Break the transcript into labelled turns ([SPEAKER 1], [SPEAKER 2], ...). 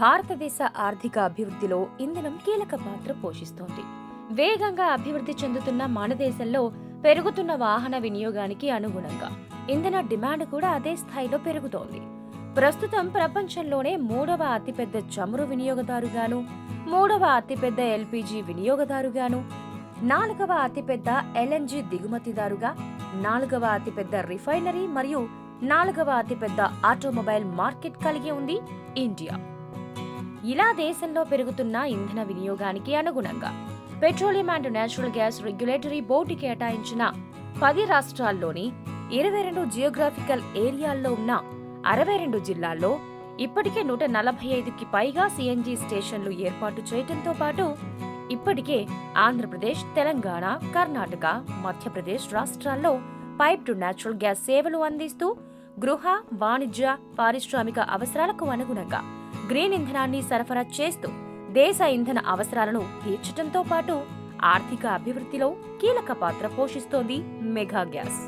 [SPEAKER 1] భారతదేశ ఆర్థిక అభివృద్ధిలో ఇంధనం కీలక పాత్ర పోషిస్తోంది. వేగంగా అభివృద్ధి చెందుతున్న మన దేశంలో పెరుగుతున్న వాహన వినియోగానికి అనుగుణంగా ఇంధన డిమాండ్ కూడా అదే స్థాయిలో పెరుగుతోంది. ప్రస్తుతం ప్రపంచంలోనే మూడవ అతిపెద్ద చమురు వినియోగదారుగాను మూడవ అతిపెద్ద ఎల్పిజి వినియోగదారుగాను నాలుగవ అతిపెద్ద ఎల్ఎన్జీ దిగుమతిదారుగా నాలుగవ అతిపెద్ద రిఫైనరీ మరియు నాలుగవ అతిపెద్ద ఆటోమొబైల్ మార్కెట్ కలిగి ఉంది ఇండియా. ఇలా దేశంలో పెరుగుతున్న ఇంధన వినియోగానికి అనుగుణంగా petroleum and natural gas regulatory board కేటాయించిన పది రాష్ట్రాల్లోని ఇరవై రెండు జియోగ్రాఫికల్ ఏరియాల్లో ఉన్న అరవై రెండు జిల్లాల్లో ఇప్పటికే నూట నలభై ఐదుకి పైగా సిఎన్జి స్టేషన్లు ఏర్పాటు చేయడంతో పాటు ఇప్పటికే ఆంధ్రప్రదేశ్ తెలంగాణ కర్ణాటక మధ్యప్రదేశ్ రాష్ట్రాల్లో పైప్డ్ నేచురల్ గ్యాస్ సేవలు అందిస్తూ గృహ వాణిజ్య పారిశ్రామిక అవసరాలకు అనుగుణంగా గ్రీన్ ఇంధనాన్ని సరఫరా చేస్తూ దేశ ఇంధన అవసరాలను తీర్చడంతో పాటు ఆర్థిక అభివృద్ధిలో కీలక పాత్ర పోషిస్తోంది మెగా గ్యాస్.